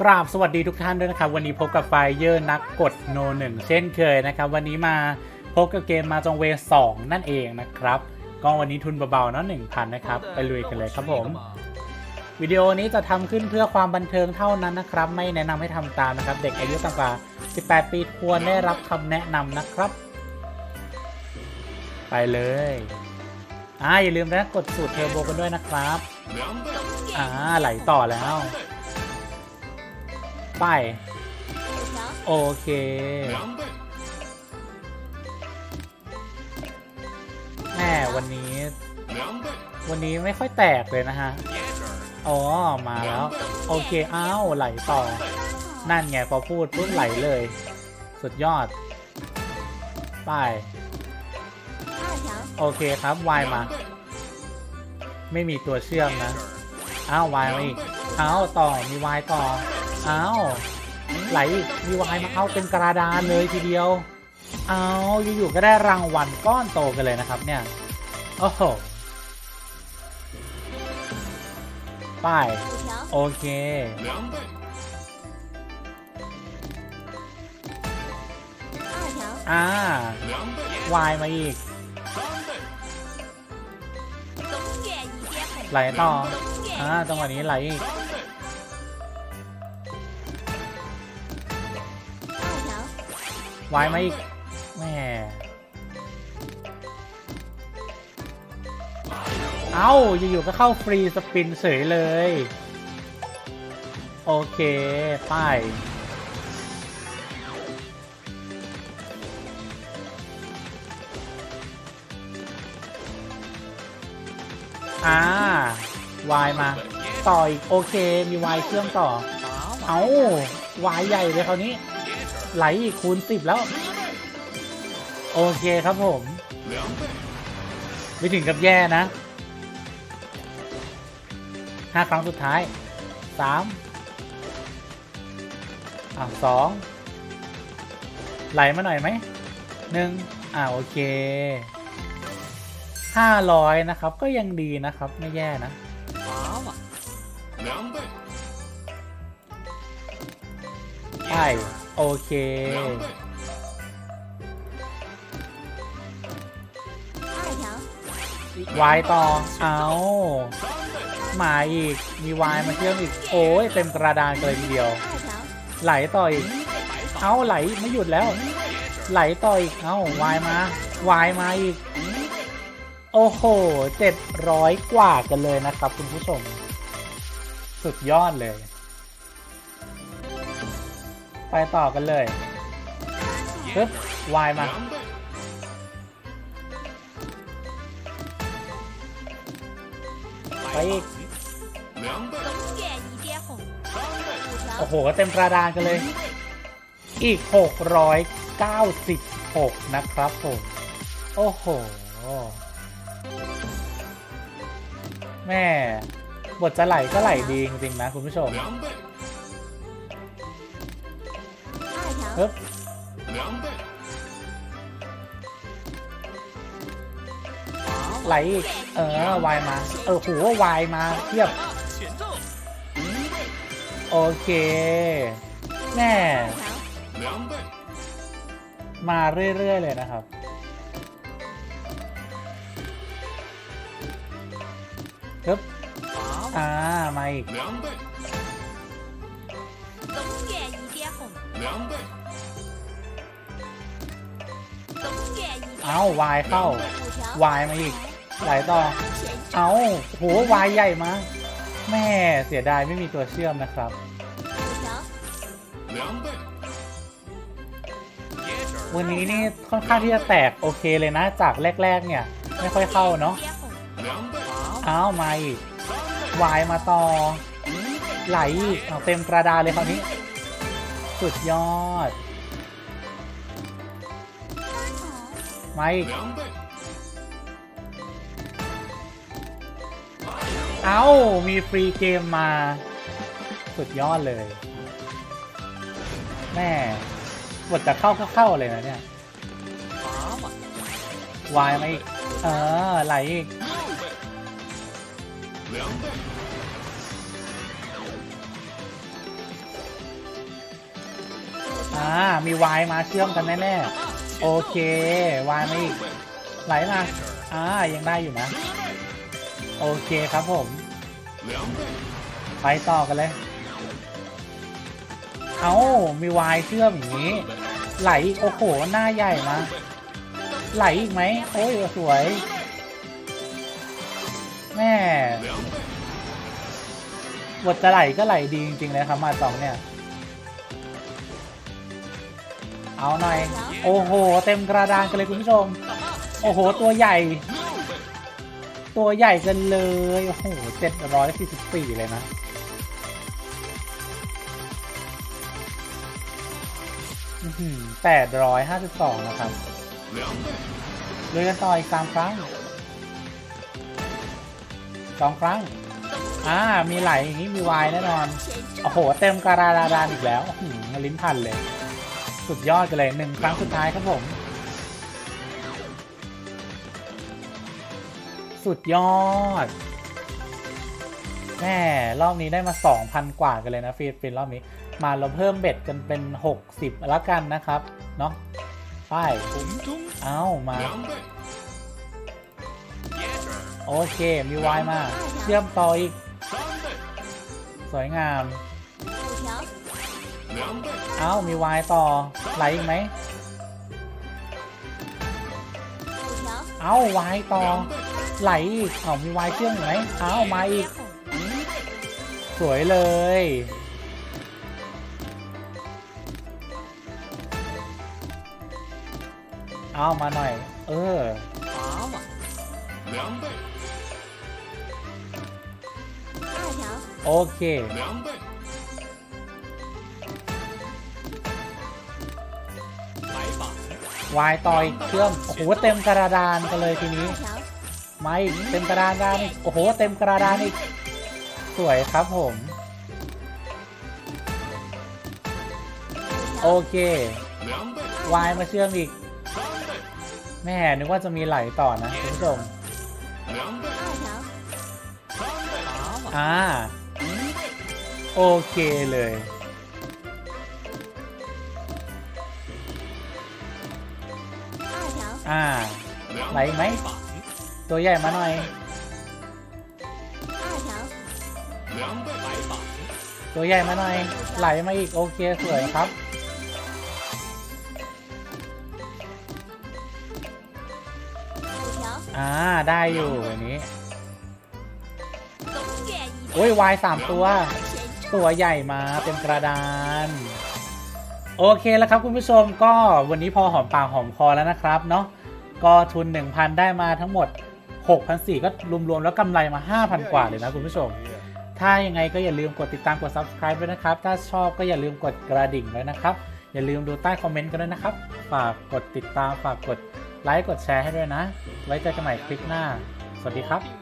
กราบสวัสดีทุกท่านด้วยนะครับ วันนี้พบกับไฟเยอร์นักกดโนหนึ่งเช่นเคยนะครับ วันนี้มาพบกับเกมมาจองเวสองนั่นเองนะครับ ก็วันนี้ทุนเบาๆเนาะหนึ่งพันนะครับ ไปลุยกันเลยครับผม วิดีโอนี้จะทำขึ้นเพื่อความบันเทิงเท่านั้นนะครับ ไม่แนะนำให้ทำตามนะครับ เด็กอายุต่ำกว่า 18 ปีควรได้รับคำแนะนำนะครับ ไปเลยอ่าอย่าลืมนะกดสูตรเทอร์โบกันด้วยนะครับอ่าไหลต่อแล้ว ไปโอเค แม่วันนี้ วันนี้ไม่ค่อยแตกเลยนะฮะ อ๋อ มาแล้ว โอเค อ้าว ไหลต่อ นั่นไงพอพูดปุ๊บไหลเลย สุดยอด ไป โอเคครับ วายมา ไม่มีตัวเชื่อมนะ อ้าว วายมาอีก อ้าว ต่อ มีวายต่อ อ้าวไหลอีกมีวายมาเข้าเป็นกระดานเลยทีเดียว เอาอยู่ๆก็ได้รางวัลก้อนโตกันเลยนะครับเนี่ย โอ้โหไปโอเค อ่าวายมาอีก ไหลต่อ อ่าจังหวะนี้ไหลอีก วายมาอีกแหม่เอ้าอยู่ๆก็เข้าฟรีสปินเฉยเลย โอเคไปอ่าวายมา ต่ออีก โอเค มีวายเชื่อมต่อ เอาวายใหญ่เลยคราวนี้ ไหลอีกคูณสิบแล้ว โอเคครับผม ไม่ถึงกับแย่นะห้าครั้งสุดท้ายสามอ่าสองไหลมาหน่อยไหมหนึ่งอ่าโอเคห้าร้อยนะครับ ก็ยังดีนะครับ ไม่แย่นะใช่ โอเค วายต่อ เอามาอีก มีวายมาเชื่อมอีก โอ้ยเต็มกระดานเลยทีเดียว ไหลต่ออีก เอาไหลไม่หยุดแล้ว ไหลต่ออีก เอาวายมาวายมาอีก โอ้โหเจ็ดร้อยกว่ากันเลยนะครับคุณผู้ชม สุดยอดเลย ไปต่อกันเลยปึ๊บวายมา ไปอีกโอ้โห เต็มกระดานกันเลย อีก 696 นะครับผม โอ้โห แม่ บทจะไหลก็ไหลดีจริงๆนะคุณผู้ชม ปึ๊บไหลอีกเออวายมา เออโหวายมาเทียบ โอเคแม่มาเรื่อย ๆ เลยนะครับปึ๊บอ่า มาอีก เอาวายเข้าวายมาอีกไหลต่อ เอาโหวายใหญ่มาแม่เสียดายไม่มีตัวเชื่อมนะครับวันนี้นี่ค่อนข้างที่จะแตกโอเคเลยนะ จากแรก ๆ เนี่ย ไม่ค่อยเข้าเนาะอ้าวมาอีกวายมาต่อ ไหลอีกเต็มกระดาษเลยคราวนี้ สุดยอด มาอีก เอ้ามีฟรีเกมมา สุดยอดเลย แม่บทจะเข้าก็เข้าเลยนะเนี่ยวายมาอีก เออ ไหลอีกออ่า มีวายมาเชื่อมกันแน่ๆ โอเควายมาอีกไหลมาอ่ายังได้อยู่นะ โอเคครับผม ไปต่อกันเลย เอามีวายเชื่อมอย่างนี้ ไหลอีกโอ้โหหน้าใหญ่มาไหลอีกไหมโอ้ยสวยแม่บทจะไหลก็ไหลดีจริงๆเลยครับมาสองเนี่ย เอาหน่อย โอ้โห เต็มกระดานกันเลยคุณผู้ชม โอ้โห ตัวใหญ่ ตัวใหญ่กันเลย โอ้โหเจ็ดร้อยสี่สิบสี่เลยนะ แปดร้อยห้าสิบสองนะครับเลยกันต่ออีกสามครั้งสองครั้ง อ่า มีไหลอย่างนี้มีวายแน่นอน โอ้โห เต็มกระดาดานอีกแล้วหือลิ้นพันเลย สุดยอดกันเลยหนึ่งครั้งสุดท้ายครับผม สุดยอดแม่รอบนี้ได้มา 2,000 กว่ากันเลยนะฟีดฟินรอบนี้ มาเราเพิ่มเบ็ดกันเป็น 60 แล้วกันนะครับเนาะไป้ายเอามา โอเคมีวายมา เชื่อมต่ออีก สวยงาม เอ้า มีวายต่อ ไหลอีกไหม เอ้าวายต่อ ไหลอีก เอ้า มีวายเชื่อมอีกไหม เอ้า มาอีก สวยเลย เอามาหน่อย เออโอเค วายต่อยเชื่อมโอ้โหเต็มกระดานกันเลยทีนี้ ไม่เต็มกระดานดานอีกโอ้โหเต็มกระดานอีกสวยครับผม โอเควายมาเชื่อมอีก แม่นึกว่าจะมีไหลต่อนะคุณผู้ชมอ่า โอเคเลย อ่าไหลไหม ตัวใหญ่มาหน่อย ตัวใหญ่มาหน่อย ไหลมาอีก โอเค สวยครับ อ่า ได้อยู่อันนี้ โอ้ยวายสามตัว ตัวใหญ่มาเป็นกระดานโอเคแล้วครับคุณผู้ชมก็วันนี้พอหอมปากหอมคอแล้วนะครับเนาะ ก็ทุน 1,000 ได้มาทั้งหมด 6,004ก็รวมๆแล้วกำไรมา 5,000 กว่าเลยนะคุณผู้ชม ถ้ายังไงก็อย่าลืมกดติดตามกด subscribe ด้วยนะครับ ถ้าชอบก็อย่าลืมกดกระดิ่งไว้นะครับ อย่าลืมดูใต้คอมเมนต์กันด้วยนะครับ ฝากกดติดตามฝากกดไลค์กดแชร์ให้ด้วยนะ ไว้เจอกันใหม่คลิปหน้า สวัสดีครับ